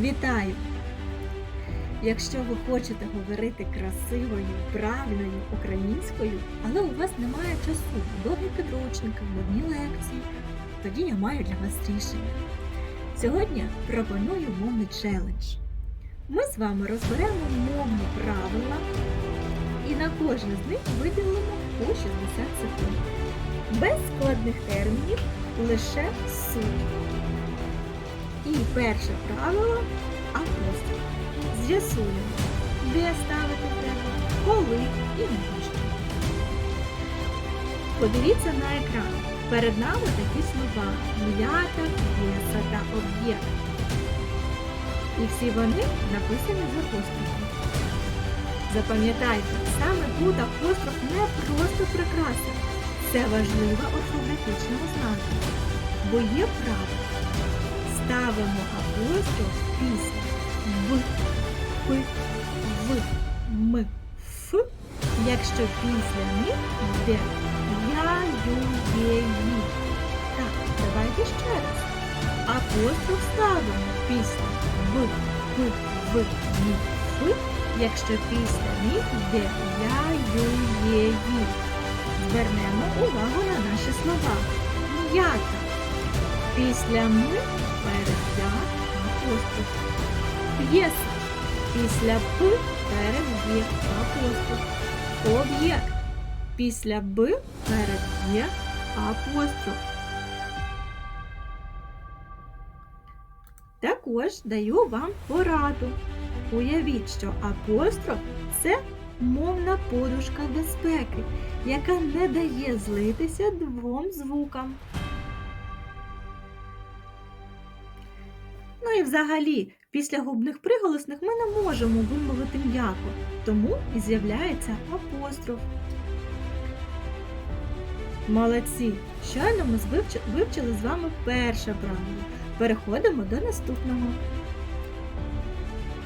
Вітаю! Якщо ви хочете говорити красивою, правильною українською, але у вас немає часу, довгі підручники, нудні лекції, тоді я маю для вас рішення. Сьогодні пропоную мовний челендж. Ми з вами розберемо мовні правила і на кожне з них виділимо по 60 секунд. Без складних термінів, лише суть. І перше правило апостроф. З'ясуємо, де ставити треба, коли і навіщо. Подивіться на екран. Перед нами такі слова м'ята, п'єса та об'єкт. І всі вони написані з апострофом. Запам'ятайте, саме тут апостроф не просто прикраса. Це важлива орфографічна ознака. Бо є правило. Ставимо апостроф після в, п, в, м, ф, якщо після них йде я, ю, є, ї. Так, давайте ще раз. Апостроф ставимо після в, п, в, м, ф, якщо після них йде я, ю, є, ї. Звернемо увагу на наші слова. М'ята. Після ми перед я апостроф. Після п перед є апостроф. Об'єкт. Після б перед є апостроф. Також даю вам пораду. Уявіть, що апостроф це мовна подушка безпеки, яка не дає злитися двом звукам. І взагалі, після губних приголосних ми не можемо вимовити м'яко, тому і з'являється апостроф. Молодці! Щойно ми вивчили з вами перше правило. Переходимо до наступного.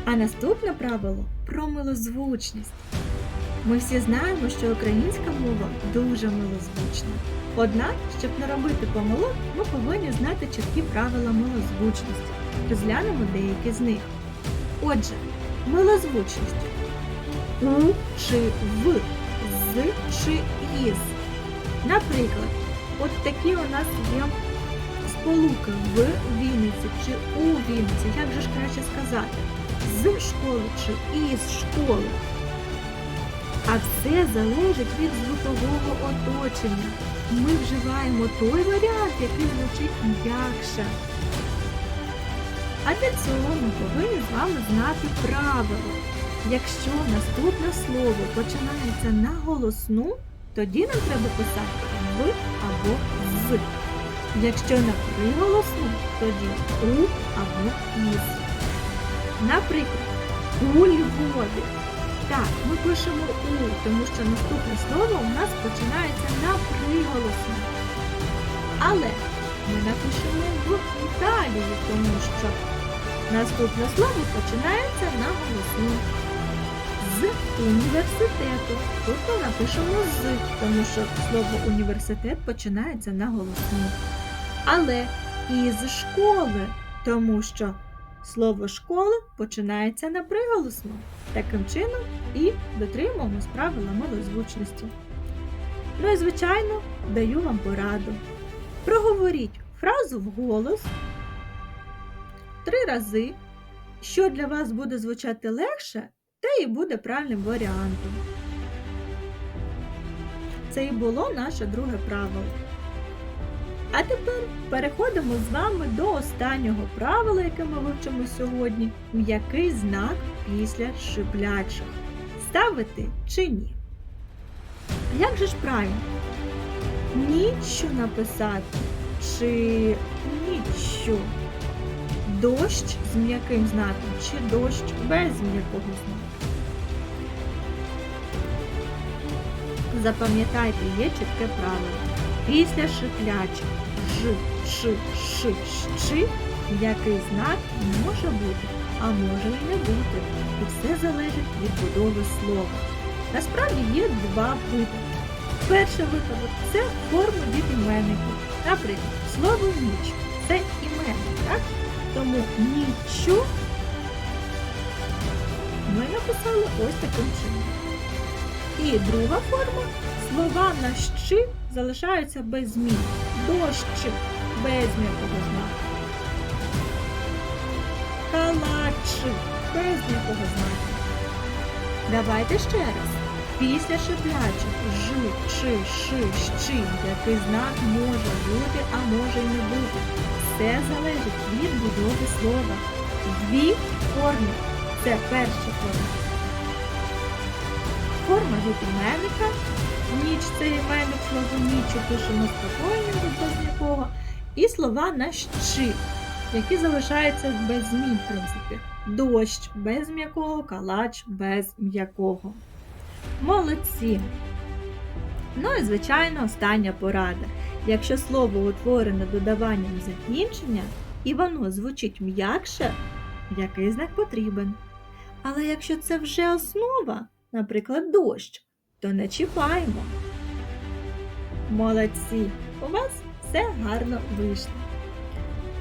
А наступне правило про милозвучність. Ми всі знаємо, що українська мова дуже милозвучна. Однак, щоб не робити помилок, ми повинні знати чіткі правила милозвучності. Розглянемо деякі з них. Отже, милозвучність у чи в, з чи із. Наприклад, от такі у нас є сполуки в Вінниці чи у Вінниці. Як же ж краще сказати? З школи чи із школи. А все залежить від звукового оточення. Ми вживаємо той варіант, який звучить м'якше. А для цього ми повинні з вами знати правило. Якщо наступне слово починається на голосну, тоді нам треба писати в або з. Якщо на приголосну, тоді у або із. Наприклад, у Львові. Так, ми пишемо у, тому що наступне слово у нас починається на приголосну. Але ми напишемо в Італії, тому що наступне слово починається на голосну. З університету. Тут ми напишемо з, тому що слово університет починається на голосну. Але із школи, тому що слово школа починається на приголосну. Таким чином і дотримуємось правила милозвучності. Ну і звичайно, даю вам пораду. Проговоріть фразу вголос три рази. Що для вас буде звучати легше, те і буде правильним варіантом. Це і було наше друге правило. А тепер переходимо з вами до останнього правила, яке ми вивчимо сьогодні. М'який знак після шиплячих. Ставити чи ні? Як же ж правильно? Ніщо написати чи ніщо? Дощ з м'яким знаком чи дощ без м'якого знаку? Запам'ятайте, є чітке правило. Після шиплячих ж, ш, ш, щ, м'який знак може бути, а може і не бути. І все залежить від будови слова. Насправді є два випадки. Перший випадок це форма від іменників. Наприклад, слово ніч це іменник, так? Тому нічу ми написали ось таким чином. І друга форма слова на щи залишаються без змін. Дощ без м'якого знаку. Калачик без м'якого знаку. Давайте ще раз. Після шиплячих ж, чи, ши, щи, який знак може бути, а може й не бути. Все залежить від будови слова. Дві форми. Це перша форма. Форма від іменника. Ніч це іменник слово ніч пишемо спокійно без якого. І слова на щи, які залишаються без змін, в принципі. Дощ без м'якого, калач без м'якого. Молодці! Ну і звичайно, остання порада. Якщо слово утворене додаванням закінчення і воно звучить м'якше, який знак потрібен. Але якщо це вже основа, наприклад, дощ, то не чіпаємо. Молодці! У вас все гарно вийшло.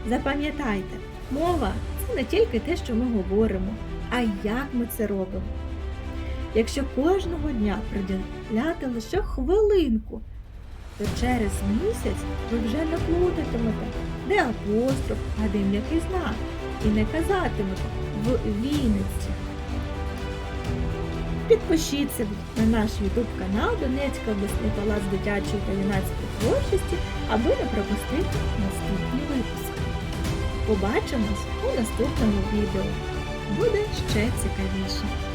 Запам'ятайте, мова це не тільки те, що ми говоримо, а як ми це робимо. Якщо кожного дня приділяти лише хвилинку, то через місяць ви вже не плутатимете, де апостроф, а де м'який знак, і не казатимете в Вінниці. Підпишіться на наш YouTube канал Донецька обласний палац дитячої та юнацької творчості, аби не пропустити наступні випуски. Побачимось у наступному відео. Буде ще цікавіше.